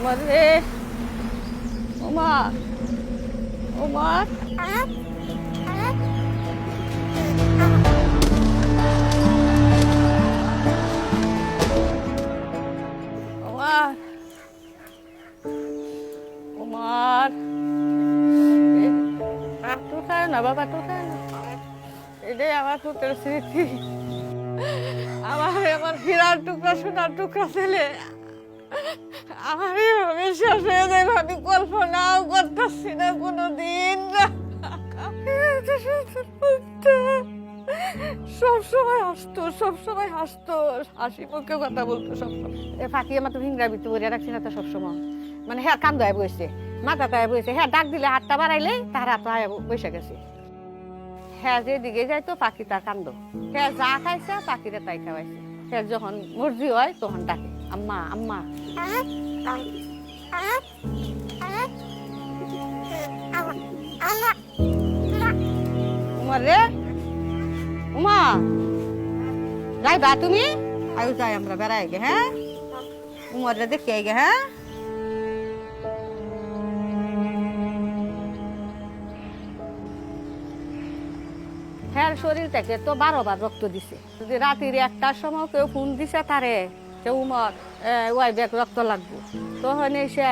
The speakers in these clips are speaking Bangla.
ওমা রে। ওমা ওমা। ওমা ওমার একটু খায় না, বাবা একটু খায় না। এটাই আমার পুত্রের স্মৃতি। আমার আমার হীরার টুকরা, সোনার টুকরা ছেলে আমার এভাবে শেষ হয়ে যাবে আমি কল্পনাও করতেছি না কোনো দিন সব সময় হাসতো সব সময় হাসতো। হাসি মুখে কথা বলতো সব সময় এ ফাঁকি আমার তো ভিংরা বিত্ত করে রাখছি না তো সব সময় মানে হ্যাঁ কান্দ হয়ে বসছে মাথা তাই বসে হ্যাঁ ডাক দিলে হাতটা বাড়াইলে তার হাত বসে গেছে। হ্যাঁ যেদিকে যাই তো পাখি তার কান্দ। হ্যাঁ যা খাইছে পাখিরে তাই খাওয়াইছে। হ্যাঁ যখন মর্জি হয় তখন ডাকে। আম্মা আম্মা উমার? রে উমা যাইবা তুমি? আয়ু যাই আমরা বেড়াই গে হ্যাঁ? উমার রে দেখে গে হ্যাঁ? হ্যাঁ শরীর থেকে তো বারো বার রক্ত দিছে। যদি রাতির একটার সময় কেউ ফোন দিছে তারে? যে উমর ওয়াই ব্যাগ রক্ত লাগবে। তখন সে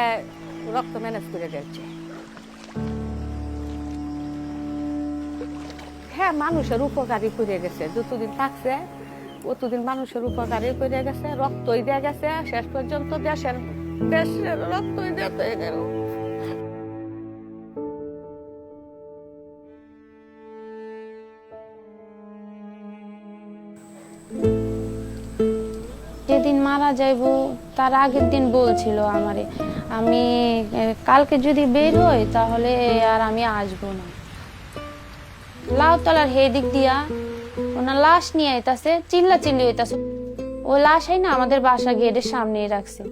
রক্ত ম্যানেজ করে দিচ্ছে হ্যাঁ মানুষের উপকারী করে গেছে। যতদিন থাকছে, অতদিন মানুষের উপকারী করে গেছে। রক্তই দেওয়া গেছে। শেষ পর্যন্ত দেশের দেশের রক্তই দিয়ে গেল। যেদিন মারা যাইব, তার আগের দিন বলছিল আমারে, আমি কালকে যদি বের হই, তাহলে আর আমি আসব না। লাউতলার হে দিক দিয়া ওনার লাশ নিয়ে আইতাছে চিল্লা চিল্লি হইতাছে। ও লাশাই না আমাদের বাসা গেটের সামনে রাখছে।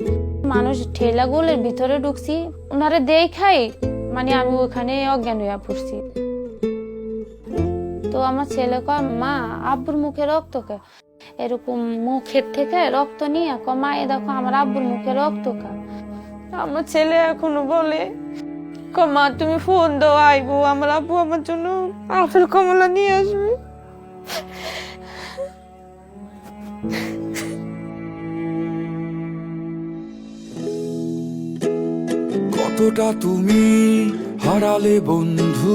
মানুষ ঠেলা গোলের ভিতরে ঢুকছি, ওনারে দেখাই মানে আমি ওখানে অজ্ঞান হইয়া পড়ছি। তো আমার ছেলে কয়, মা, আব্বুর মুখে রক্ত কে? এরকম মুখের থেকে রক্ত নিয়ে ক মা, এ দেখো আমার আব্বুর মুখে রক্ত কা। আমার ছেলে এখনও বলে কমা তুমি ফোন দাও, আইবো, আমার আব্বু আমার জন্য আপেল কমলা নিয়ে আসবে। কতটা তুমি হারালে বন্ধু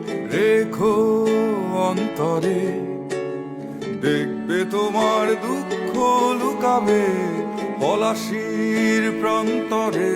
রেখো অন্তরে। দেখবে তোমার দুঃখ লুকাবে পলাশির প্রান্তরে।